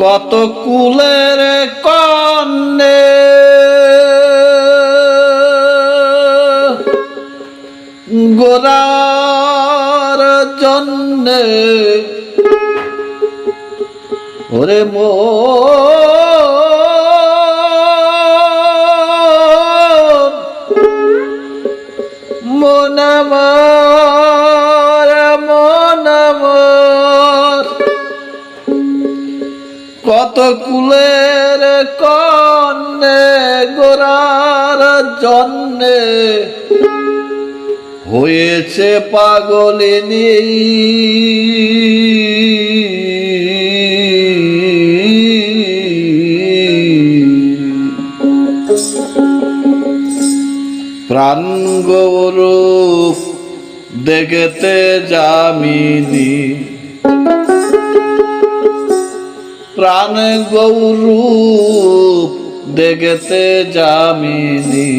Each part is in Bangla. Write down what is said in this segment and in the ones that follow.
কত কুলের কন্যে গোরার জন্যে ওরে মো মন আমার কত কুলের কন্যে গোরার জন্যে হয়েছে পাগলিনী। প্রাণ গৌরূপ দেখতে যামিনি। প্রাণ গৌরূপ দেখতে যামিনি।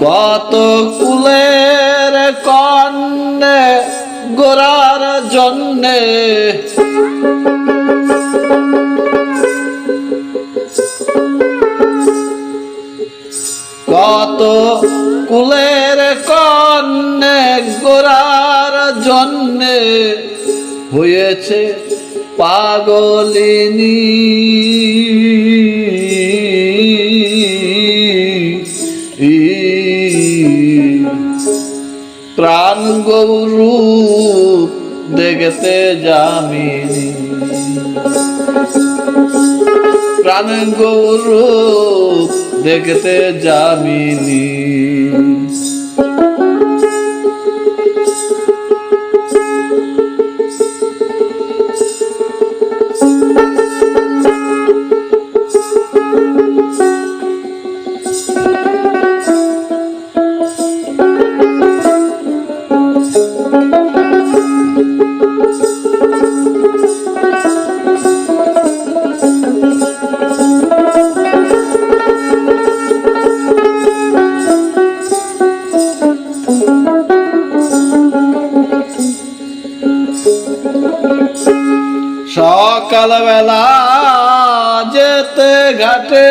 কত কুলের কন্যে গোরার জন্যে কত কুলের কন্যে গোরার জন্যে হয়েছে পাগলিনী। প্রাণ গৌরু দেখতে যামিনী। প্রাণ গৌরু দেখতে যামিনী। সকালবেলা যেতে ঘাটে।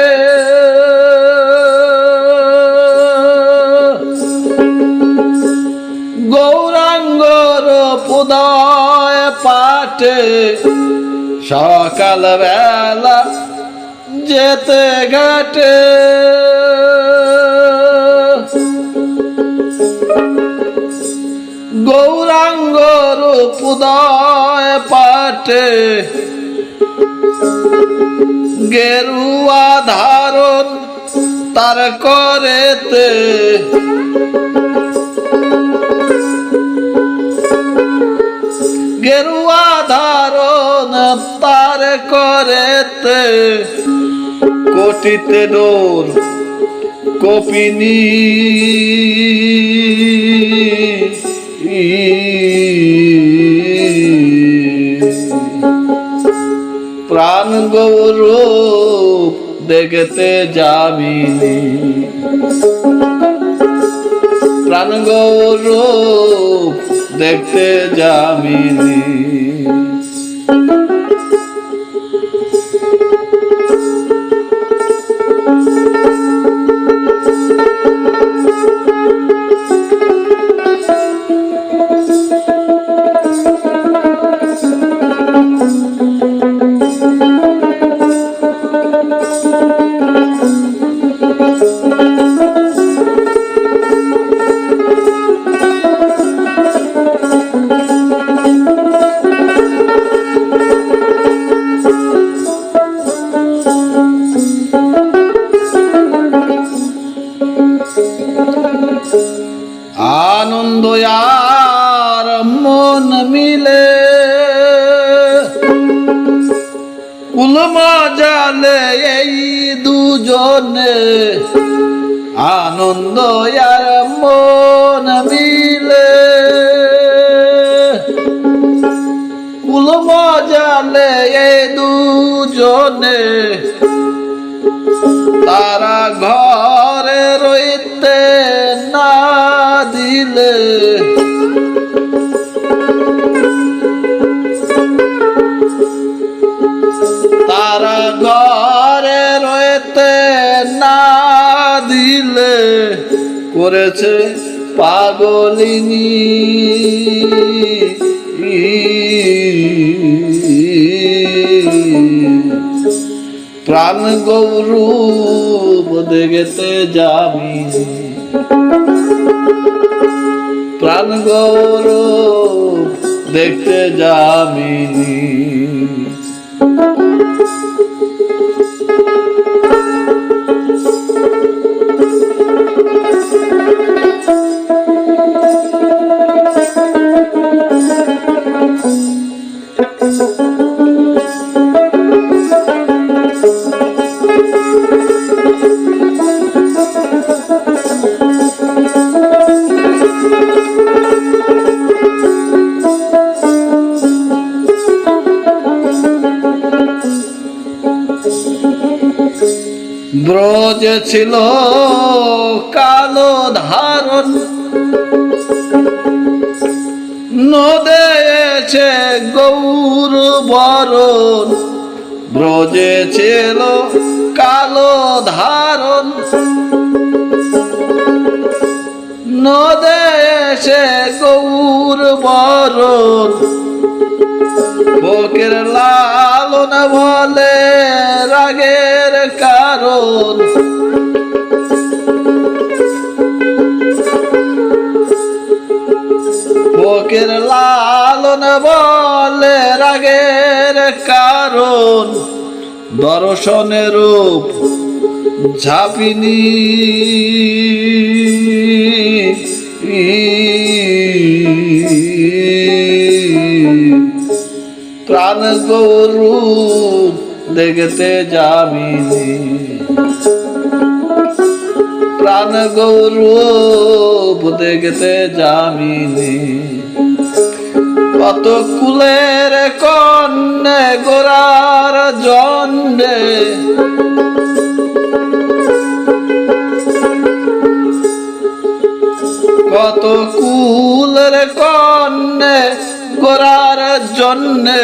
গৌরাঙ্গর পুদয় পাটে সকালবেলা যেতে ঘাটে। গৌরাঙ্গর পুদয় পাটে গেরুয়া ধারণ তার করেতে। গেরুয়া ধারণ তার করেতে। কোটিতে ডোর কপিনী। গৌরূপ দেখতে যাবিনি প্রাণ গৌরূপ দেখতে যামিনী উলমা জালে এই দুজনে। আনন্দ আর মন মিলে। কুল মজালে এই দুজনে। তারা ঘরে রইতে না দিলে। তারা ঘরে রইতে না দিলে করেছে পাগলিনী। প্রাণ গৌরব দেখতে যাবি। প্রাণ গৌরব দেখতে যাবিনি Thank you. ব্রজ ছিল কালো ধারণ। নদেছে গৌর বরণ। ব্রজে ছিল কালো ধারণ। নদেছে গৌর বরণ। বুকের লালন বলে রাগের কারণ। বুকের লালন বলে রাগের কারণ। দর্শনের রূপ ঝাপিনি। প্রাণ গরু দেখতে যাবিনি প্রাণ গৌরব দেখতে যামিনি কত কুলের কন্যে গোরার জন্ডে কত কুলের কন্যে গোরার জন্যে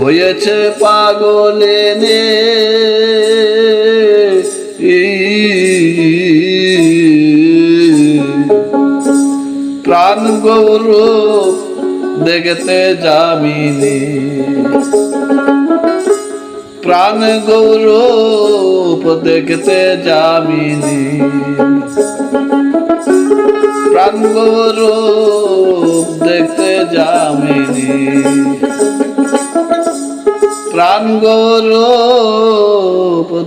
হয়েছে পাগলে নে। প্রাণ গৌরব দেখতে যামিনি। প্রাণ গৌরব দেখতে যামিনি। প্রাণ গৌরব প্রাণ গৌরব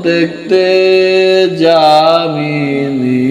দেখতে যামিনী।